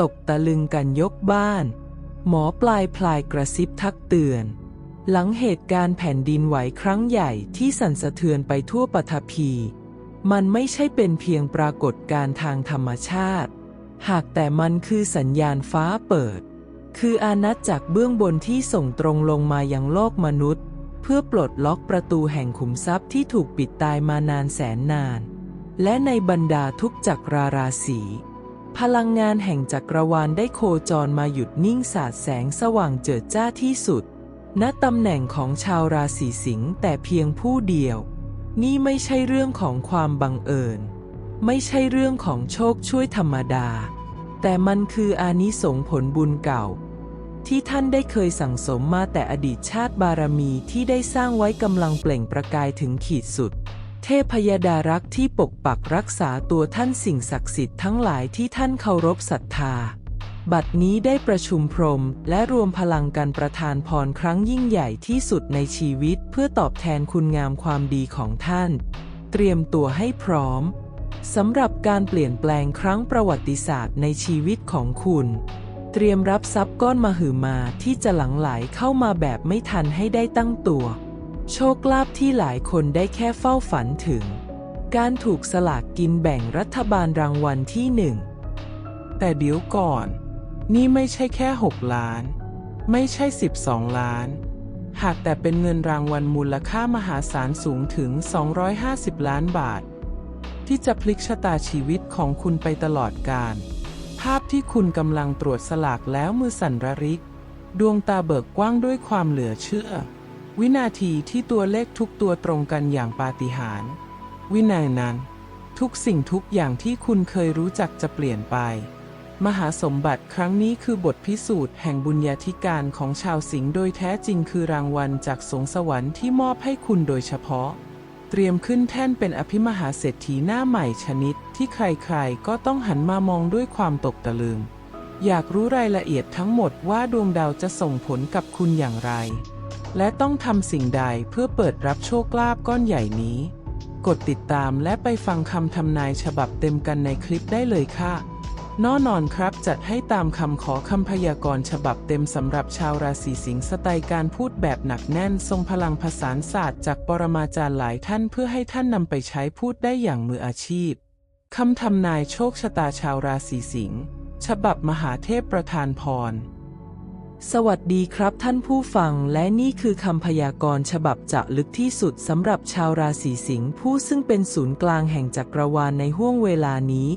ตกตะลึงกันยกบ้าน หมอปลายพลายกระซิบทักเตือน หลังเหตุการณ์แผ่นดินไหวครั้งใหญ่ที่สั่นสะเทือนไปทั่วปฐพี มันไม่ใช่เป็นเพียงปรากฏการณ์ทางธรรมชาติ หากแต่มันคือสัญญาณฟ้าเปิด คืออาณาจักรเบื้องบนที่ส่งตรงลงมายังโลกมนุษย์ เพื่อปลดล็อกประตูแห่งขุมทรัพย์ที่ถูกปิดตายมานานแสนนาน และในบรรดาทุกจักราราศี พลังงานแห่งจักรวาลได้โคจรมาหยุดนิ่งสาดแสงสว่างเจิดจ้าที่สุด ณตำแหน่งของชาวราศีสิงห์แต่เพียงผู้เดียว นี่ไม่ใช่เรื่องของความบังเอิญ ไม่ใช่เรื่องของโชคช่วยธรรมดา แต่มันคืออานิสงผลบุญเก่า ที่ท่านได้เคยสั่งสมมาแต่อดีตชาติบารมีที่ได้สร้างไว้กำลังเปล่งประกายถึงขีดสุด เทพยดารักษ์ที่ปกปักรักษาตัวท่านสิ่งศักดิ์สิทธิ์ทั้งหลายที่ท่านเคารพศรัทธา บัดนี้ได้ประชุมพรมและรวมพลังกันประทานพรครั้งยิ่งใหญ่ที่สุดในชีวิตเพื่อตอบแทนคุณงามความดีของท่าน เตรียมตัวให้พร้อมสำหรับการเปลี่ยนแปลงครั้งประวัติศาสตร์ในชีวิตของคุณ เตรียมรับทรัพย์ก้อนมหึมาที่จะหลั่งไหลเข้ามาแบบไม่ทันให้ได้ตั้งตัว โชคลาภที่หลายคนได้แค่เฝ้าฝันถึง การถูกสลากกินแบ่งรัฐบาลรางวัลที่หนึ่ง แต่เดี๋ยวก่อน นี่ไม่ใช่แค่ 6 ล้าน ไม่ใช่ 12 ล้าน หากแต่เป็นเงินรางวัลมูลค่ามหาศาลสูงถึง 250 ล้านบาท ที่จะพลิกชะตาชีวิตของคุณไปตลอดกาลภาพที่คุณกำลังตรวจสลากแล้วมือสั่นระริก ดวงตาเบิกกว้างด้วยความเหลือเชื่อ วินาทีที่ตัวเลขทุกตัวตรงกันอย่างปาฏิหาริย์วินาทีนั้น ทุกสิ่งทุกอย่างที่คุณเคยรู้จักจะเปลี่ยนไป มหาสมบัติครั้งนี้คือบทพิสูจน์แห่งบุญญาธิการของชาวสิงห์โดยแท้จริงคือรางวัลจากสงสวรรค์ที่มอบให้คุณโดยเฉพาะ เตรียมขึ้นแท่นเป็นอภิมหาเศรษฐีหน้าใหม่ชนิด ที่ใครๆ ก็ต้องหันมามองด้วยความตกตะลึง อยากรู้รายละเอียดทั้งหมดว่าดวงดาวจะส่งผลกับคุณอย่างไร และต้องทำสิ่งใดเพื่อเปิดรับโชคลาภก้อนใหญ่นี้ กดติดตามและไปฟังคำทำนายฉบับเต็มกันในคลิปได้เลยค่ะแน่นอนครับจัดให้ตามคำขอคำพยากรณ์ฉบับเต็มสำหรับชาวราศีสิงห์สไตล์การพูดแบบหนักแน่น ทรงพลังผสาศาสตร์จากปรมาจารย์หลายท่านเพื่อให้ท่านนำไปใช้พูดได้อย่างมืออาชีพคำทำนายโชคชะตาชาวราศีสิงห์ฉบับมหาเทพประธานพร สวัสดีครับท่านผู้ฟังและนี่คือคำพยากรณ์ฉบับจะลึกที่สุดสำหรับชาวราศีสิงห์ผู้ซึ่งเป็นศูนย์กลางแห่งจักรวาลในห้วงเวลานี้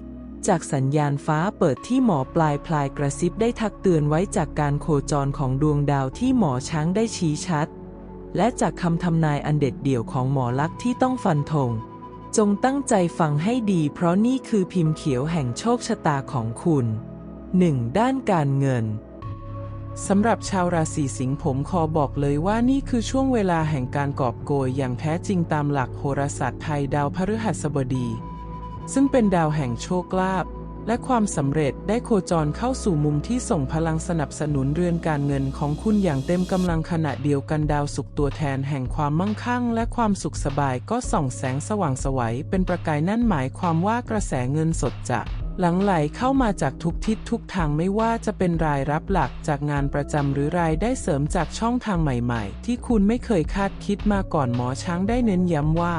จากสัญญาณฟ้าเปิดที่หมอปลายพลายกระซิบได้ทักเตือนไว้จากการโคจรของดวงดาวที่หมอช้างได้ชี้ชัด และจากคำทำนายอันเด็ดเดี่ยวของหมอลักษ์ที่ต้องฟันธงจงตั้งใจฟังให้ดีเพราะนี่คือพิมพ์เขียวแห่งโชคชะตาของคุณ 1. ด้านการเงิน สำหรับชาวราศีสิงห์ผมขอบอกเลยว่านี่คือช่วงเวลาแห่งการกอบโกยอย่างแท้จริงตามหลักโหราศาสตร์ไทยดาวพฤหัสบดี ซึ่งเป็นดาวแห่งโชคลาภและความสำเร็จได้โคจรเข้าสู่มุมที่ส่งพลังสนับสนุนเรือนการเงินของคุณอย่างเต็มกำลังขณะเดียวกันดาวสุขตัวแทนแห่งความมั่งคั่ง และความสุขสบายก็ส่องแสงสว่างไสวัยเป็นประกายนั่นหมายความว่ากระแสเงินสดจะ หลังไหลเข้ามาจากทุกทิศทุกทางไม่ว่าจะเป็นรายรับหลักจากงานประจำหรือรายได้เสริมจากช่องทางใหม่ๆ ที่คุณไม่เคยคาดคิดมาก่อนหมอช้างได้เน้นย้ำว่า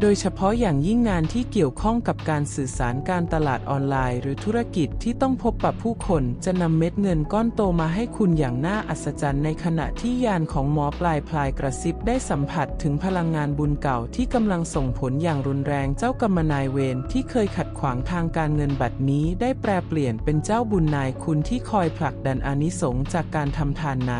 โดยเฉพาะอย่างยิ่งงานที่เกี่ยวข้องกับการสื่อสารการตลาดออนไลน์ หรือธุรกิจที่ต้องพบปะผู้คนจะนำเม็ดเงินก้อนโตมาให้คุณอย่างน่าอัศจรรย์ในขณะที่ยานของหมอปลายพลายกระซิบได้สัมผัสถึงพลังงานบุญเก่าที่กำลังส่งผลอย่างรุนแรงเจ้ากรรมนายเวรที่เคยขัดขวางทางการเงินบัดนี้ได้แปลเปลี่ยนเป็นเจ้าบุญนายคุณที่คอยผลักดันอานิสงส์จากการทำทานใน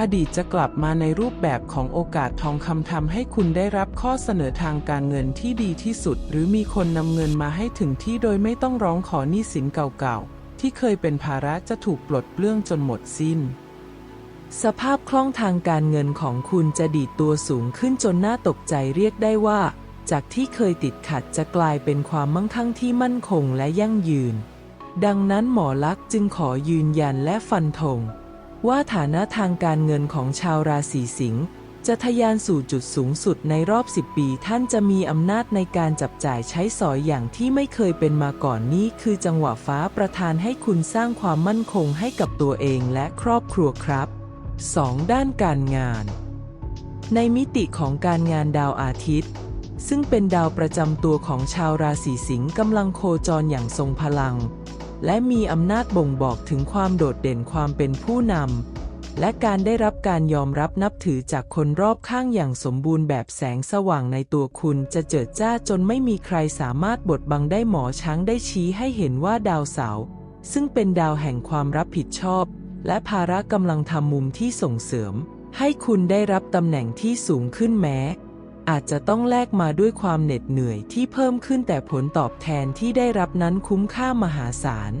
อดีตจะกลับมาในรูปแบบของโอกาสทองคำทำให้คุณได้รับข้อเสนอทางการเงินที่ดีที่สุด หรือมีคนนำเงินมาให้ถึงที่โดยไม่ต้องร้องขอหนี้สินเก่าๆ ที่เคยเป็นภาระจะถูกปลดเปลื้องจนหมดสิ้น สภาพคล่องทางการเงินของคุณจะดีดตัวสูงขึ้นจนน่าตกใจเรียกได้ว่า จากที่เคยติดขัดจะกลายเป็นความมั่งคั่งที่มั่นคงและยั่งยืน ดังนั้นหมอลักษณ์จึงขอยืนยันและฟันธง ว่าฐานะทางการเงินของชาวราศีสิงห์จะทะยานสู่จุดสูงสุดในรอบ 10 ปี ท่านจะมีอำนาจในการจับจ่ายใช้สอยอย่างที่ไม่เคยเป็นมาก่อนนี่คือจังหวะฟ้าประทานให้คุณสร้างความมั่นคงให้กับตัวเองและครอบครัวครับ 2. ด้านการงาน ในมิติของการงานดาวอาทิตย์ ซึ่งเป็นดาวประจำตัวของชาวราศีสิงห์กำลังโคจรอย่างทรงพลัง และมีอำนาจบ่งบอกถึงความโดดเด่นความเป็นผู้นำ และการได้รับการยอมรับนับถือจากคนรอบข้างอย่างสมบูรณ์แบบแสงสว่างในตัวคุณจะเจิดจ้าจนไม่มีใครสามารถบดบังได้หมอช้างได้ชี้ให้เห็นว่าดาวเสาร์ซึ่งเป็นดาวแห่งความรับผิดชอบ และภาระกำลังทำมุมที่ส่งเสริม ให้คุณได้รับตำแหน่งที่สูงขึ้นแม้ อาจจะต้องแลกมาด้วยความเหน็ดเหนื่อยที่เพิ่มขึ้นแต่ผลตอบแทนที่ได้รับนั้นคุ้มค่ามหาศาล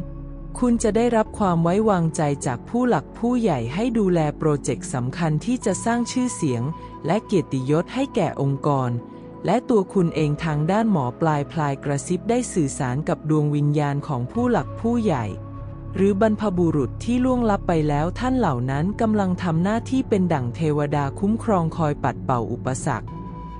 คุณจะได้รับความไว้วางใจจากผู้หลักผู้ใหญ่ให้ดูแลโปรเจกต์สำคัญที่จะสร้างชื่อเสียง และเกียรติยศให้แก่องค์กร และตัวคุณเองทางด้านหมอปลายพลายกระซิบได้สื่อสารกับดวงวิญญาณของผู้หลักผู้ใหญ่หรือบรรพบุรุษที่ล่วงลับไปแล้วท่านเหล่านั้นกำลังทำหน้าที่เป็นดั่งเทวดาคุ้มครองคอยปัดเป่าอุปสรรค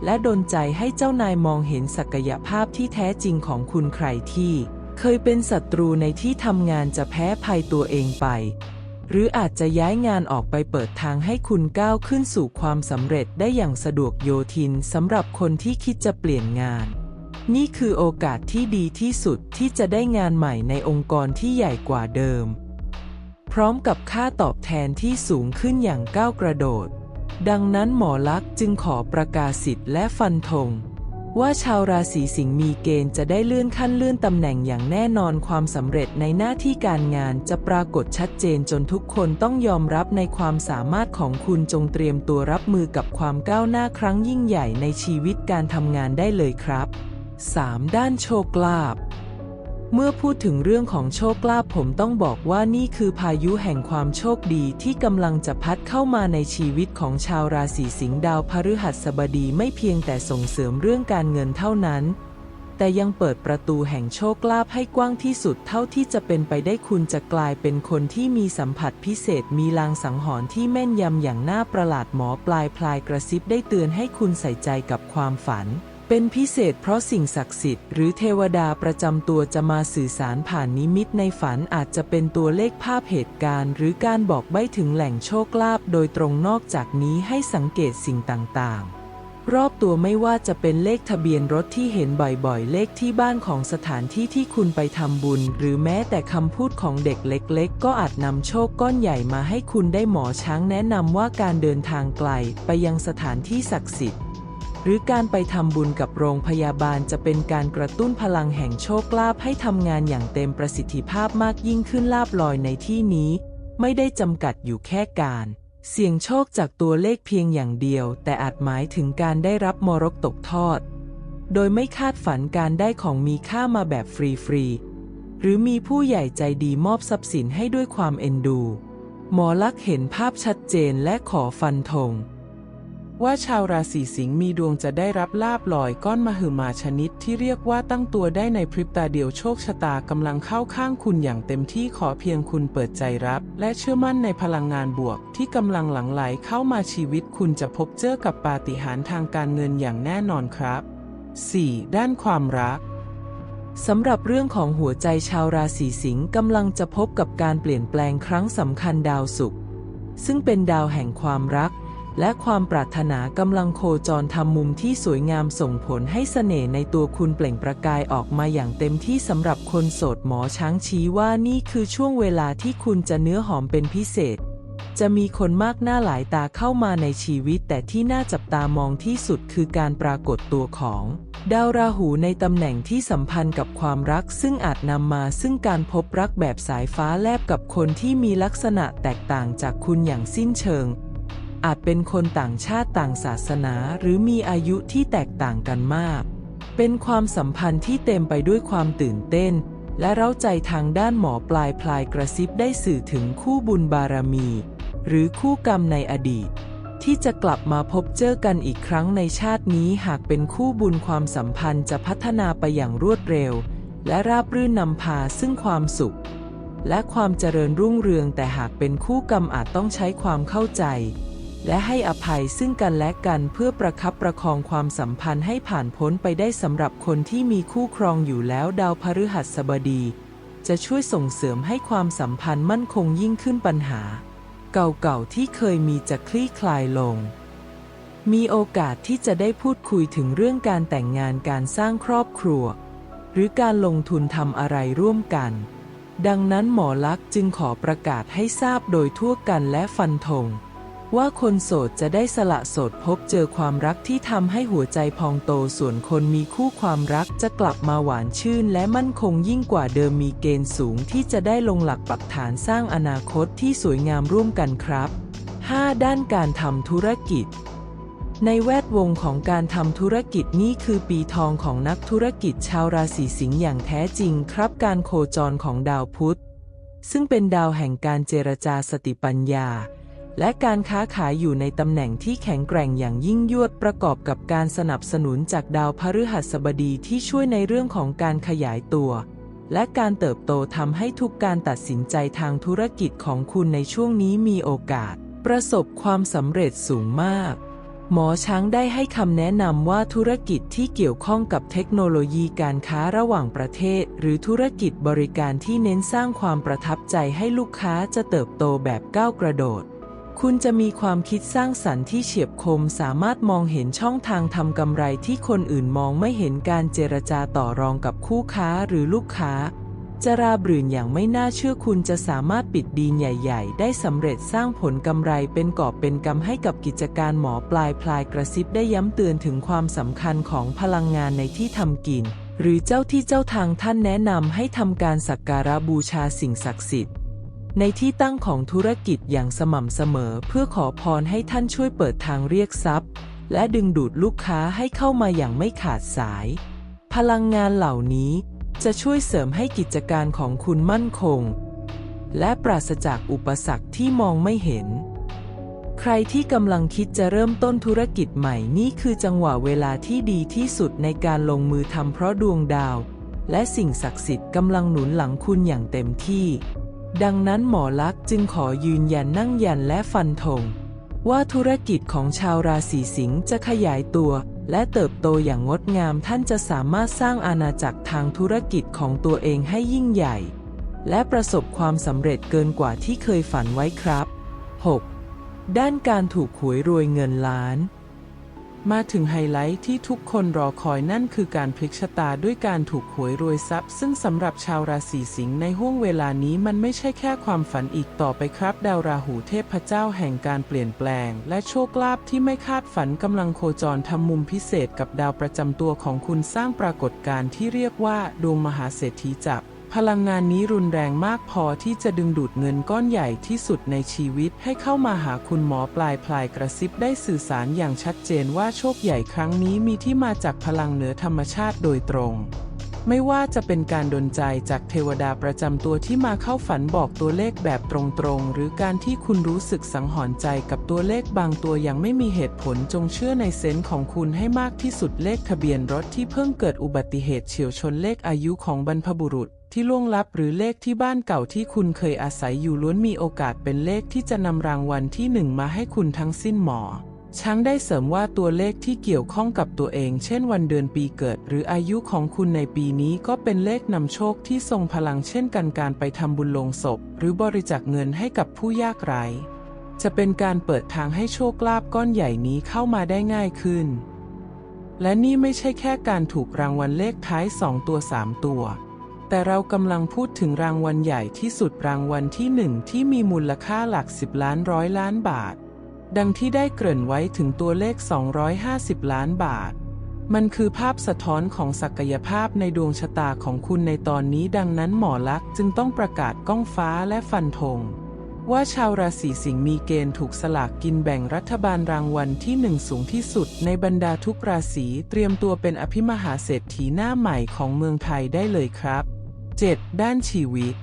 และดลใจให้เจ้านายมองเห็นศักยภาพที่แท้จริงของคุณใครที่ เคยเป็นศัตรูในที่ทำงานจะแพ้ภัยตัวเองไป หรืออาจจะย้ายงานออกไปเปิดทางให้คุณก้าวขึ้นสู่ความสำเร็จได้อย่างสะดวกโยทินสำหรับคนที่คิดจะเปลี่ยนงาน นี่คือโอกาสที่ดีที่สุดที่จะได้งานใหม่ในองค์กรที่ใหญ่กว่าเดิม พร้อมกับค่าตอบแทนที่สูงขึ้นอย่างก้าวกระโดด ดังนั้นหมอลักษ์จึงขอประกาศสิทธิ์และฟันธงว่าชาวราศีสิงห์มีเกณฑ์จะได้เลื่อนขั้นเลื่อนตำแหน่งอย่างแน่นอนความสำเร็จในหน้าที่การงานจะปรากฏชัดเจนจนทุกคนต้องยอมรับในความสามารถของคุณจงเตรียมตัวรับมือกับความก้าวหน้าครั้งยิ่งใหญ่ในชีวิตการทำงานได้เลยครับ 3. ด้านโชคลาภ เมื่อพูดถึงเรื่องของโชคลาภผมต้องบอกว่านี่คือพายุแห่งความโชคดีที่กำลังจะพัดเข้ามาในชีวิตของชาวราศีสิงห์ดาวพฤหัสบดีไม่เพียงแต่ส่งเสริมเรื่องการเงินเท่านั้น แต่ยังเปิดประตูแห่งโชคลาภให้กว้างที่สุดเท่าที่จะเป็นไปได้คุณจะกลายเป็นคนที่มีสัมผัสพิเศษมีลางสังหรณ์ที่แม่นยำอย่างน่าประหลาดหมอปลายพลายกระซิบได้เตือนให้คุณใส่ใจกับความฝัน เป็นพิเศษเพราะสิ่งศักดิ์สิทธิ์หรือเทวดาประจำตัวจะมาสื่อสารผ่านนิมิตในฝันอาจจะเป็นตัวเลขภาพเหตุการณ์ หรือการบอกใบ้ถึงแหล่งโชคลาภโดยตรงนอกจากนี้ให้สังเกตสิ่งต่างๆ รอบตัวไม่ว่าจะเป็นเลขทะเบียนรถที่เห็นบ่อยๆ เลขที่บ้านของสถานที่ที่คุณไปทำบุญ หรือแม้แต่คำพูดของเด็กเล็ก ๆ ก็อาจนำโชคก้อนใหญ่มาให้คุณได้หมอช้างแนะนำว่าการเดินทางไกล ไปยังสถานที่ศักดิ์สิทธิ์ รือการไปทำบุญกับโรงพยาบาลจะเป็นการกระตุ้นพลังแห่งโชคลาภให้ทำงานอย่างเต็มประสิทธิภาพมากยิ่งขึ้นลาบลอยในที่นี้ ไม่ได้จำกัดอยู่แค่การ เสี่ยงโชคจากตัวเลขเพียงอย่างเดียว แต่อาจหมายถึงการได้รับมรกตกทอด โดยไม่คาดฝันการได้ของมีค่ามาแบบฟรีๆหรือมีผู้ใหญ่ใจดีมอบทรัพย์สินให้ด้วยความเอ็นดู หมอลักษ์เห็นภาพชัดเจนและขอฟันธง ว่าชาวราศีสิงห์มีดวงจะได้รับลาบลอยก้อนมหึมาชนิดที่เรียกว่าตั้งตัวได้ในพริบตาเดียวโชคชะตากำลังเข้าข้างคุณอย่างเต็มที่ขอเพียงคุณเปิดใจรับ และเชื่อมั่นในพลังงานบวก ที่กำลังหลั่งไหลเข้ามาชีวิตคุณจะพบเจอกับปาฏิหาริย์ทางการเงินอย่างแน่นอนครับ 4. ด้านความรักสำหรับเรื่องของหัวใจชาวราศีสิงห์กำลังจะพบกับการเปลี่ยนแปลงครั้งสำคัญดาวศุกร์ซึ่งเป็นดาวแห่งความรัก และความปรารถนากำลังโคจรทำมุมที่สวยงามส่งผลให้เสน่ห์ในตัวคุณเปล่งประกายออกมาอย่างเต็มที่สำหรับคนโสดหมอช้างชี้ว่านี่คือช่วงเวลาที่คุณจะเนื้อหอมเป็นพิเศษ จะมีคนมากหน้าหลายตาเข้ามาในชีวิต แต่ที่น่าจับตามองที่สุดคือการปรากฏตัวของดาวราหูในตำแหน่งที่สัมพันธ์กับความรัก ซึ่งอาจนำมาซึ่งการพบรักแบบสายฟ้าแลบกับคนที่มีลักษณะแตกต่างจากคุณอย่างสิ้นเชิง อาจเป็นคนต่างชาติต่างศาสนาหรือมีอายุที่แตกต่างกันมาก เป็นความสัมพันธ์ที่เต็มไปด้วยความตื่นเต้น และเร้าใจทางด้านหมอปลายพลายกระซิบได้สื่อถึงคู่บุญบารมี หรือคู่กรรมในอดีต ที่จะกลับมาพบเจอกันอีกครั้งในชาตินี้หากเป็นคู่บุญความสัมพันธ์จะพัฒนาไปอย่างรวดเร็ว และราบรื่นนำพาซึ่งความสุข และความเจริญรุ่งเรืองแต่หากเป็นคู่กรรมอาจต้องใช้ความเข้าใจ และให้อภัยซึ่งกันและกันเพื่อประคับประคองความสัมพันธ์ให้ผ่านพ้นไปได้สำหรับคนที่มีคู่ครองอยู่แล้วดาวพฤหัสบดี จะช่วยส่งเสริมให้ความสัมพันธ์มั่นคงยิ่งขึ้นปัญหา เก่าๆที่เคยมีจะคลี่คลายลง มีโอกาสที่จะได้พูดคุยถึงเรื่องการแต่งงานการสร้างครอบครัว หรือการลงทุนทำอะไรร่วมกัน ดังนั้นหมอลักษ์จึงขอประกาศให้ทราบโดยทั่วกันและฟันธง ว่าคนโสดจะได้สละโสดพบเจอความรักที่ทำให้หัวใจพองโตส่วนคนมีคู่ความรักจะกลับมาหวานชื่น และมั่นคงยิ่งกว่าเดิมมีเกณฑ์สูงที่จะได้ลงหลักปักฐานสร้างอนาคตที่สวยงามร่วมกันครับ 5. ด้านการทำธุรกิจในแวดวงของการทำธุรกิจนี่คือปีทองของนักธุรกิจชาวราศีสิงห์อย่างแท้จริงครับการโคจรของดาวพุธ ซึ่งเป็นดาวแห่งการเจรจาสติปัญญา และการค้าขายอยู่ในตำแหน่งที่แข็งแกร่งอย่างยิ่งยวดประกอบกับการสนับสนุนจากดาวพฤหัสบดีที่ช่วยในเรื่องของการขยายตัว และการเติบโตทำให้ทุกการตัดสินใจทางธุรกิจของคุณในช่วงนี้มีโอกาส ประสบความสำเร็จสูงมาก หมอช้างได้ให้คำแนะนำว่าธุรกิจที่เกี่ยวข้องกับเทคโนโลยีการค้าระหว่างประเทศ หรือธุรกิจบริการที่เน้นสร้างความประทับใจให้ลูกค้าจะเติบโตแบบก้าวกระโดด คุณจะมีความคิดสร้างสรรค์ที่เฉียบคมสามารถมองเห็นช่องทางทำกำไรที่คนอื่นมองไม่เห็นการเจรจาต่อรองกับคู่ค้าหรือลูกค้า จะราบรื่นอย่างไม่น่าเชื่อคุณจะสามารถปิดดีลใหญ่ ๆ ได้สำเร็จสร้างผลกำไรเป็นกอบเป็นกำให้กับกิจการหมอปลายพลายกระซิบได้ย้ำเตือนถึงความสำคัญของพลังงานในที่ทำกิน หรือเจ้าที่เจ้าทางท่านแนะนำให้ทำการสักการะบูชาสิ่งศักดิ์สิทธิ์ ในที่ตั้งของธุรกิจอย่างสม่ำเสมอเพื่อขอพรให้ท่านช่วยเปิดทางเรียกทรัพย์ และดึงดูดลูกค้าให้เข้ามาอย่างไม่ขาดสาย พลังงานเหล่านี้จะช่วยเสริมให้กิจการของคุณมั่นคง และปราศจากอุปสรรคที่มองไม่เห็น ใครที่กำลังคิดจะเริ่มต้นธุรกิจใหม่นี่คือจังหวะเวลาที่ดีที่สุดในการลงมือทำเพราะดวงดาว และสิ่งศักดิ์สิทธิ์กำลังหนุนหลังคุณอย่างเต็มที่ ดังนั้นหมอลักษ์จึงขอยืนยันนั่งยันและฟันธงว่าธุรกิจของชาวราศีสิงห์จะขยายตัว และเติบโตอย่างงดงามท่านจะสามารถสร้างอาณาจักรทางธุรกิจของตัวเองให้ยิ่งใหญ่ และประสบความสำเร็จเกินกว่าที่เคยฝันไว้ครับ 6. ด้านการถูกหวยรวยเงินล้าน มาถึงไฮไลท์ที่ทุกคนรอคอยนั่นคือการพลิกชะตาด้วยการถูกหวยรวยทรัพย์ ซึ่งสำหรับชาวราศีสิงห์ในห่วงเวลานี้มันไม่ใช่แค่ความฝันอีกต่อไปครับ ดาวราหูเทพเจ้าแห่งการเปลี่ยนแปลง และโชคลาภที่ไม่คาดฝันกำลังโคจรทำมุมพิเศษกับดาวประจำตัวของคุณสร้างปรากฏการณ์ที่เรียกว่าดวงมหาเศรษฐีจับ พลังงานนี้รุนแรงมากพอที่จะดึงดูดเงินก้อนใหญ่ที่สุดในชีวิตให้เข้ามาหาคุณหมอปลายพลายกระซิบได้สื่อสารอย่างชัดเจนว่าโชคใหญ่ครั้งนี้มีที่มาจากพลังเหนือธรรมชาติโดยตรง ไม่ว่าจะเป็นการดลใจจากเทวดาประจำตัวที่มาเข้าฝันบอกตัวเลขแบบตรงๆ หรือการที่คุณรู้สึกสังหรณ์ใจกับตัวเลขบางตัวอย่างไม่มีเหตุผลจงเชื่อในเซนส์ของคุณให้มากที่สุดเลขทะเบียนรถที่เพิ่งเกิดอุบัติเหตุเฉียวชนเลขอายุของบรรพบุรุษ ที่ล่วงลับหรือเลขที่บ้านเก่าที่คุณเคยอาศัยอยู่ล้วนมีโอกาสเป็นเลขที่จะนำรางวัลที่หนึ่งมาให้คุณทั้งสิ้นหมอ ช้างได้เสริมว่าตัวเลขที่เกี่ยวข้องกับตัวเอง เช่นวันเดือนปีเกิด หรืออายุของคุณในปีนี้ก็เป็นเลขนำโชคที่ทรงพลังเช่นกันการไปทำบุญลงศพ หรือบริจาคเงินให้กับผู้ยากไร้จะเป็นการเปิดทางให้โชคลาภก้อนใหญ่นี้เข้ามาได้ง่ายขึ้น และนี่ไม่ใช่แค่การถูกรางวัลเลขท้าย 2 ตัว 3 ตัว แต่เรากำลังพูดถึงรางวัลใหญ่ที่สุดรางวัลที่หนึ่งที่มีมูลค่าหลัก10ล้านร้อยล้านบาท ดังที่ได้เกริ่นไว้ถึงตัวเลข 250 ล้านบาท มันคือภาพสะท้อนของศักยภาพในดวงชะตาของคุณในตอนนี้ดังนั้นหมอลักษ์จึงต้องประกาศก้องฟ้าและฟันธงว่าชาวราศีสิงห์มีเกณฑ์ถูกสลากกินแบ่งรัฐบาลรางวัลที่หนึ่งสูงที่สุดในบรรดาทุกราศีเตรียมตัวเป็นอภิมหาเศรษฐีหน้าใหม่ของเมืองไทยได้เลยครับ 7. ด้านชีวิต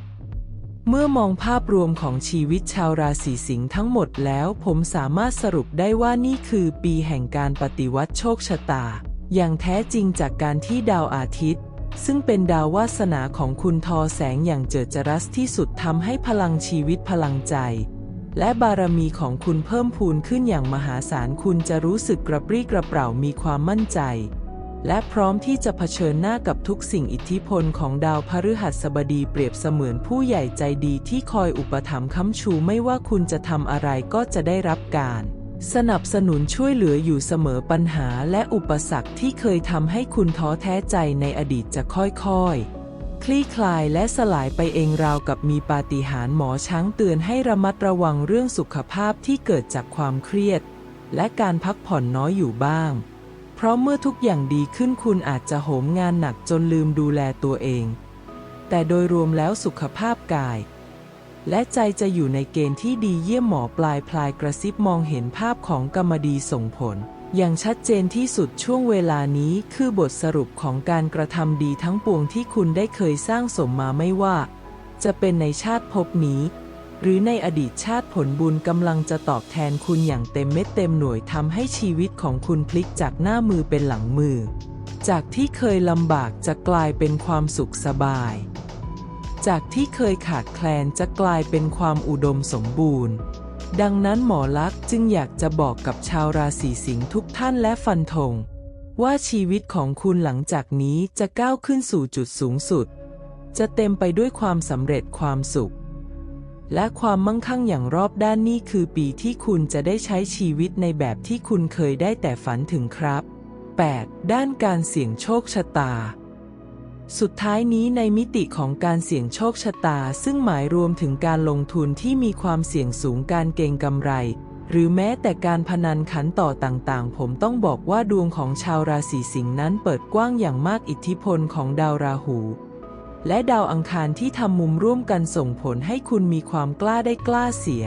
เมื่อมองภาพรวมของชีวิตชาวราศีสิงห์ทั้งหมดแล้ว ผมสามารถสรุปได้ว่านี่คือปีแห่งการปฏิวัติโชคชะตา อย่างแท้จริงจากการที่ดาวอาทิตย์ ซึ่งเป็นดาววาสนาของคุณทอแสงอย่างเจิดจรัสที่สุดทำให้พลังชีวิตพลังใจและบารมีของคุณเพิ่มพูนขึ้นอย่างมหาศาลคุณจะรู้สึกกระปรี้กระเปร่ามีความมั่นใจ และพร้อมที่จะเผชิญหน้ากับทุกสิ่งอิทธิพลของดาวพฤหัสบดีเปรียบเสมือนผู้ใหญ่ใจดีที่คอยอุปถัมภ์ค้ำชูไม่ว่าคุณจะทำอะไรก็จะได้รับการ สนับสนุนช่วยเหลืออยู่เสมอปัญหาและอุปสรรคที่เคยทำให้คุณท้อแท้ใจในอดีตจะค่อยๆคลี่คลายและสลายไปเองราวกับมีปาฏิหาริย์หมอช้างเตือนให้ระมัดระวังเรื่องสุขภาพที่เกิดจากความเครียด และการพักผ่อนน้อยอยู่บ้าง ราะเมื่อทุกอย่างดีขึ้นคุณอาจจะโหมงานหนักจนลืมดูแลตัวเอง แต่โดยรวมแล้วสุขภาพกาย และใจจะอยู่ในเกณฑ์ที่ดีเยี่ยมหมอปลายพลายกระซิบมองเห็นภาพของกรรมดีส่งผล อย่างชัดเจนที่สุดช่วงเวลานี้คือบทสรุปของการกระทำดีทั้งปวงที่คุณได้เคยสร้างสมมาไม่ว่า จะเป็นในชาติภพนี้ หรือในอดีตชาติผลบุญกำลังจะตอบแทนคุณอย่างเต็มเม็ดเต็มหน่วยทำให้ชีวิตของคุณพลิกจากหน้ามือเป็นหลังมือ จากที่เคยลำบากจะกลายเป็นความสุขสบาย จากที่เคยขาดแคลนจะกลายเป็นความอุดมสมบูรณ์ ดังนั้นหมอลักษ์จึงอยากจะบอกกับชาวราศีสิงห์ทุกท่านและฟันธงว่าชีวิตของคุณหลังจากนี้จะก้าวขึ้นสู่จุดสูงสุด จะเต็มไปด้วยความสำเร็จความสุข และความมั่งคั่งอย่างรอบด้านนี่คือปีที่คุณจะได้ใช้ชีวิตในแบบที่คุณเคยได้แต่ฝันถึงครับ 8. ด้านการเสี่ยงโชคชะตา สุดท้ายนี้ในมิติของการเสี่ยงโชคชะตา ซึ่งหมายรวมถึงการลงทุนที่มีความเสี่ยงสูงการเก็งกำไร หรือแม้แต่การพนันขันต่อต่างๆ ผมต้องบอกว่าดวงของชาวราศีสิงห์นั้นเปิดกว้างอย่างมากอิทธิพลของดาวราหู และดาวอังคารที่ทำมุมร่วมกันส่งผลให้คุณมีความกล้าได้กล้าเสีย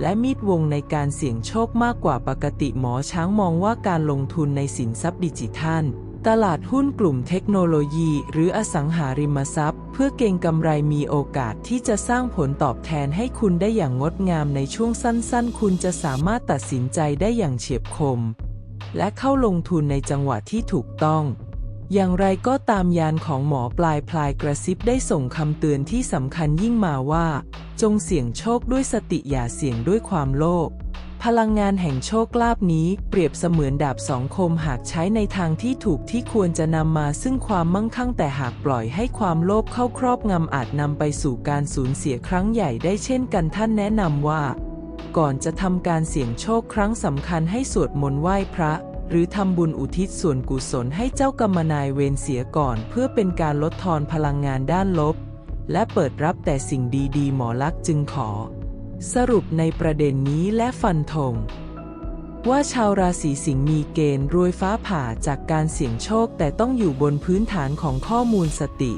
และมีดวงในการเสี่ยงโชคมากกว่าปกติหมอช้างมองว่าการลงทุนในสินทรัพย์ดิจิทัล ตลาดหุ้นกลุ่มเทคโนโลยี หรืออสังหาริมทรัพย์ เพื่อเก็งกำไรมีโอกาสที่จะสร้างผลตอบแทนให้คุณได้อย่างงดงามในช่วงสั้นๆ คุณจะสามารถตัดสินใจได้อย่างเฉียบคม และเข้าลงทุนในจังหวะที่ถูกต้อง อย่างไรก็ตามยานของหมอปลายพลายกระซิบได้ส่งคำเตือนที่สำคัญยิ่งมาว่า จงเสี่ยงโชคด้วยสติอย่าเสี่ยงด้วยความโลภพลังงานแห่งโชคลาภนี้เปรียบเสมือนดาบสองคมหากใช้ในทางที่ถูกที่ควรจะนำมาซึ่งความมั่งคั่งแต่หากปล่อยให้ความโลภเข้าครอบงำอาจนำไปสู่การสูญเสียครั้งใหญ่ได้เช่นกันท่านแนะนำว่า ก่อนจะทำการเสี่ยงโชคครั้งสำคัญให้สวดมนต์ไหว้พระ หรือทำบุญอุทิศส่วนกุศลให้เจ้ากรรมนายเวรเสียก่อน เพื่อเป็นการลดทอนพลังงานด้านลบ และเปิดรับแต่สิ่งดีๆ หมอลักษ์จึงขอ สรุปในประเด็นนี้และฟันธงว่าชาวราศีสิงห์มีเกณฑ์รวยฟ้าผ่าจากการเสี่ยงโชคแต่ต้องอยู่บนพื้นฐานของข้อมูลสติ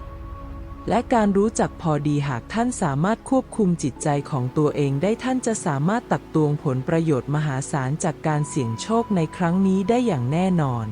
และการรู้จักพอดีหากท่านสามารถควบคุมจิตใจของตัวเองได้ท่านจะสามารถตักตวงผลประโยชน์มหาศาลจากการเสี่ยงโชคในครั้งนี้ได้อย่างแน่นอน